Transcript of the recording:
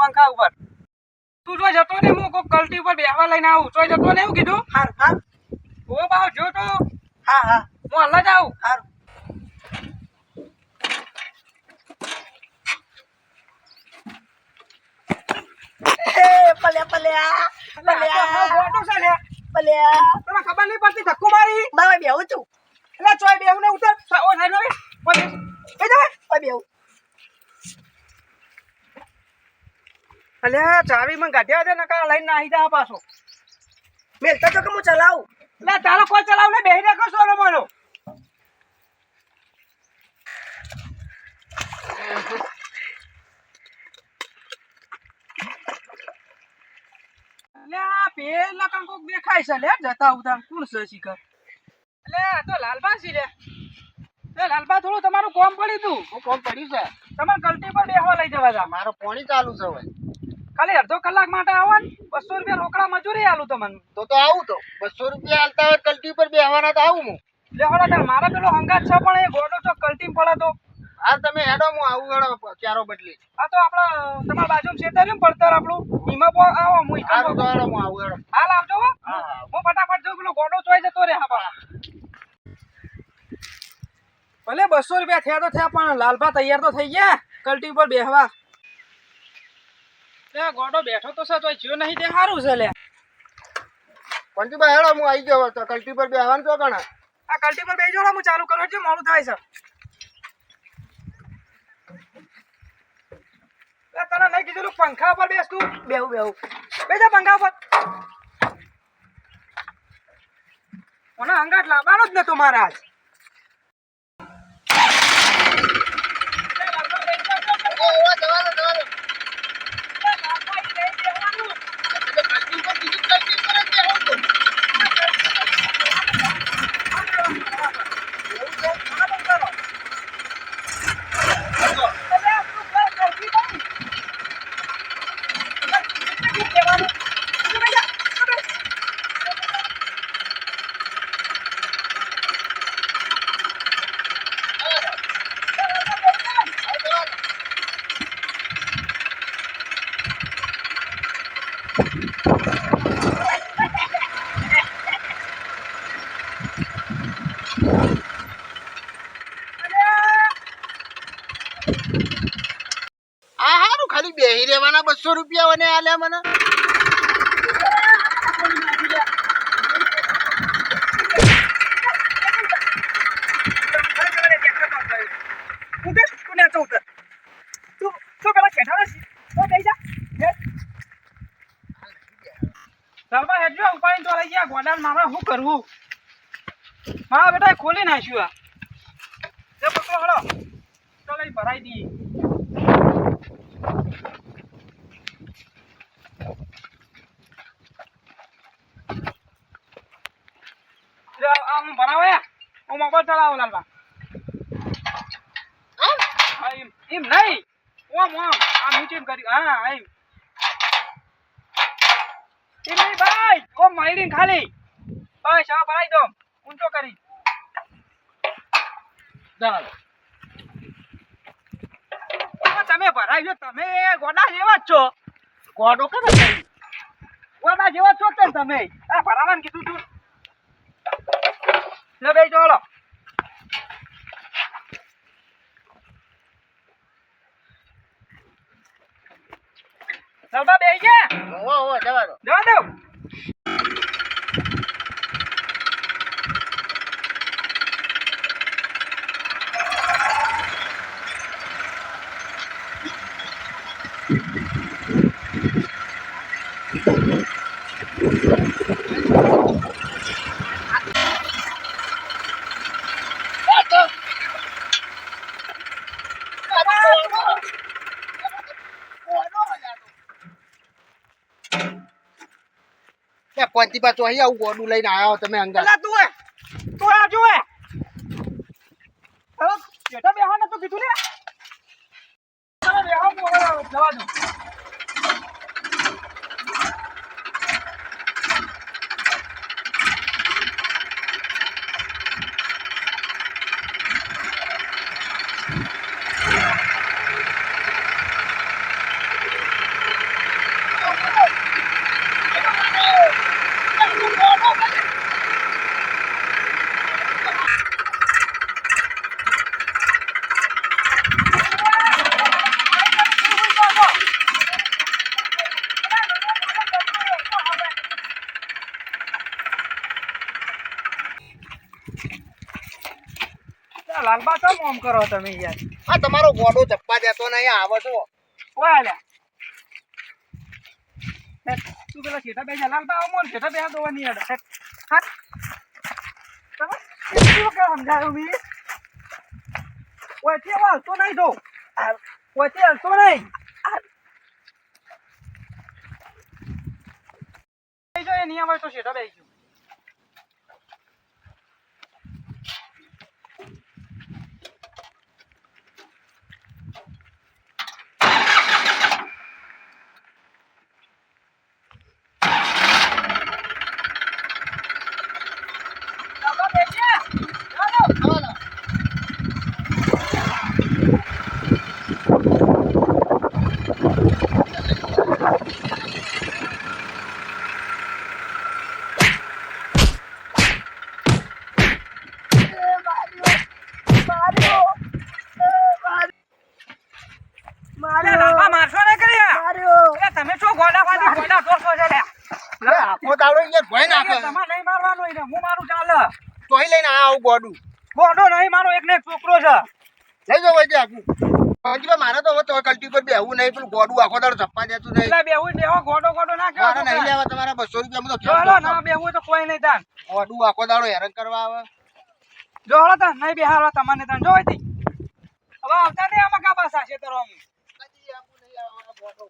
પંખા ઉપર તું જો જતો ને હું કોક કલ્ટી ઉપર બેહવા લઈને આવું જતો ને એવું કીધું હાર હાર ઓ બાવ જો તો હા હા હું હલ્લા જાઉં હાર એ પલે પલે આ પલે આ તો હાવ આ ગોટો છે લે પલે આ તને ખબર નહીં પડતી ધક્કો મારી. મારે બેહું છું. એટલે ચોય બેવું ને ઉતર. ઓ સાઈડમાં બે. પછી એ જવાય ઓય બેહું. અલ્યા ચાવી મને કાઢ્યા દે નકા લઈને નાહી જા પાછો. મેલતા તો કે હું ચલાવું. લે તારો કોઈ ચલાવ ને બેહી રાખો સોનો મોનો લે આ પેલા કોક દેખાય છે લે જતા ઉતા કોણ છે શિખર લે આ તો લાલબા છે લે એ લાલબા થોડું તમારું કોમ પડ્યું તું. હું કોમ પડ્યું છે? તમારે કલ્ટી પર બેહવા લઈ જવા જા. મારો પોણી ચાલુ છે હવે. ખાલી અડધો કલાક માટે આવો ને. બસો રૂપિયા રોકડા મજૂરી આલું તમને. તો તો આવું તો. બસો રૂપિયા હાલતા હોય કલ્ટી પર બેહવાના તો આવું હું. લે હોડા તાર. મારા પેલો હંગાત છે પણ એ ગોડો તો કલ્ટી પડે તો હા તમે હેડો હું આવું હેડો ક્યારો બદલી આ તો આપણા તમારા બાજુ ક્ષેત્ર ને પડતર આપણું. એમાં પો આવો હું ઈકન તો હેડો હું આવું હેડો. હાલ આવજો હો. ફટાફટ જો પેલો ગોડો ચોઈ જતો રે હા ભલે બસો રૂપિયા થયા તો થયા પણ લાલભા તૈયાર તો થઈ ગયા. કલ્ટી ઉપર બેહવા. લે ગોડો બેઠો તો છે તો જ્યો નહીં તે સારું છે લે. પંચુભાઈ હેડો હું આવી ગયો કલ્ટી પર બેહવાનું તો ગણા આ કલ્ટી પર બેસી હું ચાલુ કરું છું મોડું થાય છે. તને નહીં કીધેલું, પંખા પર બેસ તું. બેહું બેહું. બેજા પંખા પર. મને અંગાટ લાવવાનો જ નતો મારા આજ આ હારું ખાલી બેહી રહેવાના બસો રૂપિયા મને આલ્યા મને. હેડજો ઉપાડીને તો લઈ ગયા ગોડાને મારે શું કરવું? મારા બેટા ખોલી નાખ્યું આ. જે પકડો હળો. ચાલો લઈ ભરાઈ દઈએ. લે, આ હું ભરાવે હું મોબાઈલ ચલાવું લાલબા. એમ. નહીં. ઓમ ઓમ. આ મીટિંગ કરી હા એમ. ભાઈ ઓ માઈડી ખાલી. ભાઈ હા ભરાઈ દો. ઊંચો કરી. તમે ભરાઈ જો તમે ગોડા જેવા જ છો. ગોડો કે ગોડા જેવા છો તમે. આ ભરાવાનું કીધું છું લે બે ચાલો ચાલબા બે ગયા? હોવો હોવો જવા દો જવા દો એ પંચી પાછો અહીં આવું ગોડું લઈને આવ્યો તમે અંગા લા તું આ જો એ. ચલો બેટા કીધું ને. you. આ લાલબા કેમ ઓમ કરો તમે યાર? આ તમારો ગોડો ચપ્પા દેતો નહીં આવો છો. ઓય આલ્યા. તું પેલા શેઠા બેસા લાલબા આવો શેઠા બેસા દોવા નહીં અડે હા. તમે કેટલી વખત સમજાયું મી? ઓય તે. વાલ નહીં નહીં. જો એ નિયમ આવે તો શેઠા બેસી અરે લાલબા મારશો ને કર્યા અરે તમે શું ગોડા ફાડી ગોડા દોરશો છે લ્યા આખો દાડો યાર ભોય નાખે. તમારે નહીં મારવાનો હોય ને હું મારું ચાલે. તોય લઈને આ આવું ગોડું. ગોડો નહીં મારો એક ને છોકરો છે. લઈ જાઓ વચ્ચે આખું હજી મારે તો હવે તો કલ્ટી પર બેહવું નહીં પેલું ગોડું આખો દાડો ચપ્પા દેતું નહીં. એટલે બેહું બેહો ગોડો ગોડો ના કે મારે નહીં. લેવા તમારા બસો રૂપિયા તો ખેલ ના બેહું તો કોઈ નહીં તાન. ગોડું આખો દાડો હેરાન કરવા આવે. જો હળો તાન નહીં બેહારવા તમને તાન. જો હતી હવે આવતા નહીં આમાં કા પાસા છે તરો કદી આપું નહીં આ ગોડો.